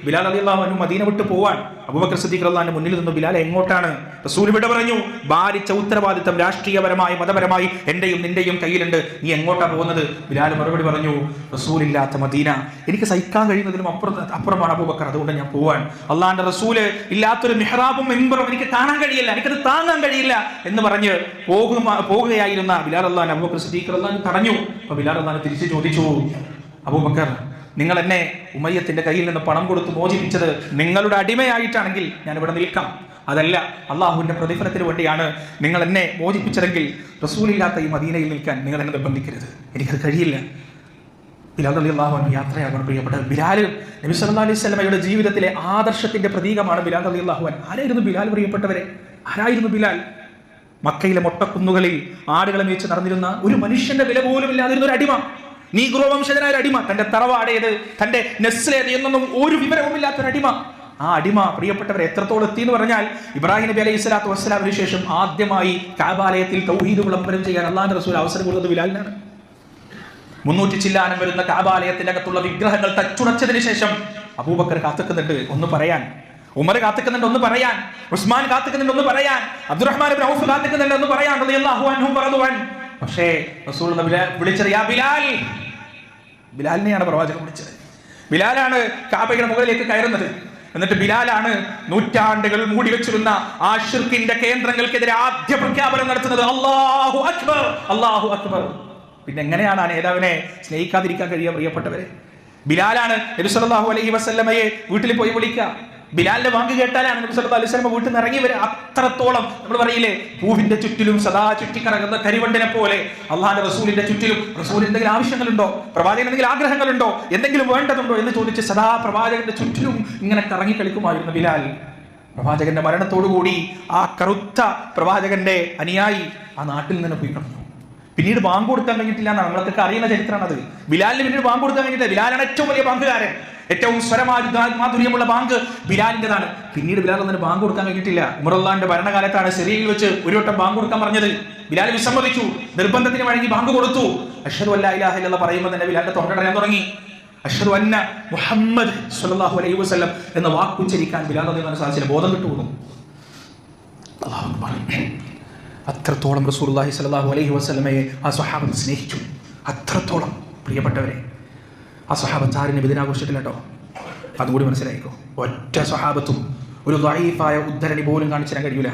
ബിലാൽ അലി അള്ളാഹു Medina വിട്ട് പോവാൻ അബൂബക്കർ സിദ്ദീഖ് അള്ളാഹിന്റെ മുന്നിൽ നിന്ന് ബിലാൽ എങ്ങോട്ടാണ്? റസൂൽ വിട പറഞ്ഞു ഭാരിച്ച ഉത്തരവാദിത്തം രാഷ്ട്രീയപരമായി മതപരമായി എന്റെയും നിന്റെയും കയ്യിലുണ്ട്. നീ എങ്ങോട്ടാ പോകുന്നത്? ബിലാൽ മറുപടി പറഞ്ഞു റസൂൽ ഇല്ലാത്ത മദീന. എനിക്ക് സഹിക്കാൻ കഴിയുന്നതിലും അപ്പുറം അപ്പുറമാണ് അബൂബക്കർ. അതുകൊണ്ട് ഞാൻ പോവാൻ. അള്ളാന്റെ റസൂൽ ഇല്ലാത്തൊരു മെഹ്റാബും മെമ്പറും എനിക്ക് കാണാൻ കഴിയില്ല. എനിക്കത് താങ്ങാൻ കഴിയില്ല. എന്ന് പറഞ്ഞ് പോകുക പോകുകയായിരുന്ന ബിലാൽ അള്ളഹാൻ അബൂബക്കർ സിദ്ദീഖ് അള്ളഹാൻ തടഞ്ഞു അപ്പൊ ബിലാൽ അള്ളഹാൻ തിരിച്ചു ചോദിച്ചു അബൂബക്കർ നിങ്ങൾ എന്നെ ഉമയ്യത്തിന്റെ കയ്യിൽ നിന്ന് പണം കൊടുത്ത് മോചിപ്പിച്ചത് നിങ്ങളുടെ അടിമയായിട്ടാണെങ്കിൽ ഞാൻ ഇവിടെ നിൽക്കാം. അതല്ല അള്ളാഹുവിന്റെ പ്രതിഫലത്തിന് വേണ്ടിയാണ് നിങ്ങൾ എന്നെ മോചിപ്പിച്ചതെങ്കിൽ റസൂലില്ലാത്ത ഈ മദീനയിൽ നിൽക്കാൻ നിങ്ങൾ എന്നെ നിർബന്ധിക്കരുത്. എനിക്കത് കഴിയില്ല. ബിലാൽ അലി അള്ളാഹു യാത്രയാകണം പ്രിയപ്പെട്ടത് ബിലാൽ നബി സല്ലാ അലൈഹി സ്വലമയുടെ ജീവിതത്തിലെ ആദർശത്തിന്റെ പ്രതീകമാണ് ബിലാൽ അലി അള്ളാഹുവൻ ആരായിരുന്നു ബിലാൽ പ്രിയപ്പെട്ടവരെ? ആരായിരുന്നു ബിലാൽ? മക്കയിലെ മൊട്ടക്കുന്നുകളിൽ ആടുകളെ മേച്ച് നടന്നിരുന്ന ഒരു മനുഷ്യന്റെ വില പോലും ഇല്ലാതിരുന്ന ഒരു അടിമ. നീഗ്രോ വംശജനായ അടിമ തന്റെ തറവാടേത് തന്റെ നെസ്ലേത് എന്നൊന്നും ഒരു വിവരവുമില്ലാത്ത ഒരു അടിമ ആ അടിമ പ്രിയപ്പെട്ടവർ എത്രത്തോളം എത്തി എന്ന് പറഞ്ഞാൽ ഇബ്രാഹിം നബി അലൈഹി സ്വലാത്തു വസ്സലാമിന് ശേഷം ആദ്യമായി കാബാലയത്തിൽ തൗഹീദ് വിളംബരം ചെയ്യാൻ അള്ളാഹ് റസൂൽ അവസരം കൊടുത്തത് ബിലാലിനാണ്. മുന്നൂറ്റി ചില്ലാനം വരുന്ന കാബാലയത്തിന്റെ അകത്തുള്ള വിഗ്രഹങ്ങൾ തച്ചുടച്ചതിന് ശേഷം അബൂബക്കർ കാത്തുക്കുന്നുണ്ട്. ഒന്ന് പറയാൻ. ഉമർ കാത്തുക്കുന്നുണ്ട് ഒന്ന് പറയാൻ. ഉസ്മാൻ കാത്തുക്കുന്നുണ്ട് ഒന്ന് പറയാൻ. അബ്ദുറഹ്മാൻ ഔഫ് കാത്തുക്കുന്നുണ്ട് ഒന്ന് പറയാൻ. പറഞ്ഞു പക്ഷേ റസൂൽ വിളിച്ചറിയാ ബിലാൽ ബിലാലിനെയാണ് പ്രവാചകൻ വിളിച്ചത്. ബിലാലാണ് കാബയുടെ മുകളിലേക്ക് കയറുന്നത്. എന്നിട്ട് ബിലാലാണ് നൂറ്റാണ്ടുകൾ മൂടി വെച്ചിരുന്ന ആഷിർക്കിന്റെ ഷിർക്കിന്റെ കേന്ദ്രങ്ങൾക്കെതിരെ ആദ്യ പ്രഖ്യാപനം നടത്തുന്നത്. അള്ളാഹു അക്ബർ അള്ളാഹു അക്ബർ. പിന്നെ എങ്ങനെയാണ് ആ നേതാവിനെ സ്നേഹിക്കാതിരിക്കാൻ കഴിയുക പ്രിയപ്പെട്ടവരെ? ബിലാലാണ് നബി സല്ലല്ലാഹു അലൈഹി വസല്ലമയെ വീട്ടിൽ പോയി വിളിക്കുക. ബിലാലിന്റെ വാങ്ക് കേട്ടാലാണ് നബി സല്ലല്ലാഹു അലൈഹി വീട്ടിൽ നിന്ന് ഇറങ്ങി വരെ അത്രത്തോളം നമ്മൾ പറയില്ലേ പൂവിന്റെ ചുറ്റിലും സദാ ചുറ്റിക്കറങ്ങുന്ന കരിവണ്ടിനെ പോലെ അള്ളാഹിന്റെ റസൂലിന്റെ ചുറ്റിലും റസൂലിന് എന്തെങ്കിലും ആവശ്യങ്ങളുണ്ടോ? പ്രവാചകൻ എന്തെങ്കിലും ആഗ്രഹങ്ങളുണ്ടോ? എന്തെങ്കിലും വേണ്ടതുണ്ടോ എന്ന് ചോദിച്ച് സദാ പ്രവാചകന്റെ ചുറ്റിലും ഇങ്ങനെ കറങ്ങി കളിക്കുമായിരുന്നു ബിലാൽ. പ്രവാചകന്റെ മരണത്തോടുകൂടി ആ കറുത്ത പ്രവാചകന്റെ അനുയായി ആ നാട്ടിൽ നിന്ന് പോയി കിടന്നു. പിന്നീട് ബാങ്ക് കൊടുക്കാൻ കഴിഞ്ഞിട്ടില്ല എന്നാണ്. നമ്മളൊക്കെ അറിയുന്ന ചരിത്രമാണത്. ബിലാലിന് പിന്നീട് ബാങ്ക് കൊടുക്കാൻ കഴിഞ്ഞിട്ടില്ല. ബിലാലാണ് ഏറ്റവും വലിയ ബാങ്കുകാരൻ ഏറ്റവും സ്വരമാധുര്യമുള്ള ബാങ്ക് ബിലാലിന്റെതാണ് പിന്നീട് ബിലാൽ ഒന്നിന് ബാങ്ക് കൊടുക്കാൻ കഴിഞ്ഞിട്ടില്ല. ഉമറുള്ളാന്റെ ഭരണകാലത്താണ് സിറിയയിൽ വെച്ച് ഒരു വട്ടം ബാങ്ക് കൊടുക്കാൻ പറഞ്ഞത്. ബിലാൽ വിസമ്മതിച്ചു. നിർബന്ധത്തിന് വഴങ്ങി ബാങ്ക് കൊടുത്തു. അഷറു അല്ലാഹ് എന്ന് പറയുമ്പോൾ തന്നെ ബിലാലിന്റെ തൊണ്ടടയാൻ തുടങ്ങി. അഷറു അന്ന മുഹമ്മദ് സല്ലല്ലാഹു അലൈഹി വസ്ലം എന്ന വാക്കുച്ചരിക്കാൻ ബിലാൽ അദ്ദേഹം സാധിച്ചില്ല. ബോധം കിട്ടുന്നു അത്രത്തോളം റസൂലുള്ളാഹി സ്വല്ലല്ലാഹു അലൈഹി വസ്ലമയെ ആ സ്വഹാബത്ത് സ്നേഹിച്ചു. അത്രത്തോളം പ്രിയപ്പെട്ടവരെ. ആ സ്വഹാബത്ത് ആരും കേട്ടോ അതുകൂടി മനസ്സിലായിക്കോ. ഒറ്റ സ്വഹാബത്തും ഒരു ദ്വൈഫായ ഉദ്ധരണി പോലും കാണിച്ചു തരാൻ കഴിയൂല.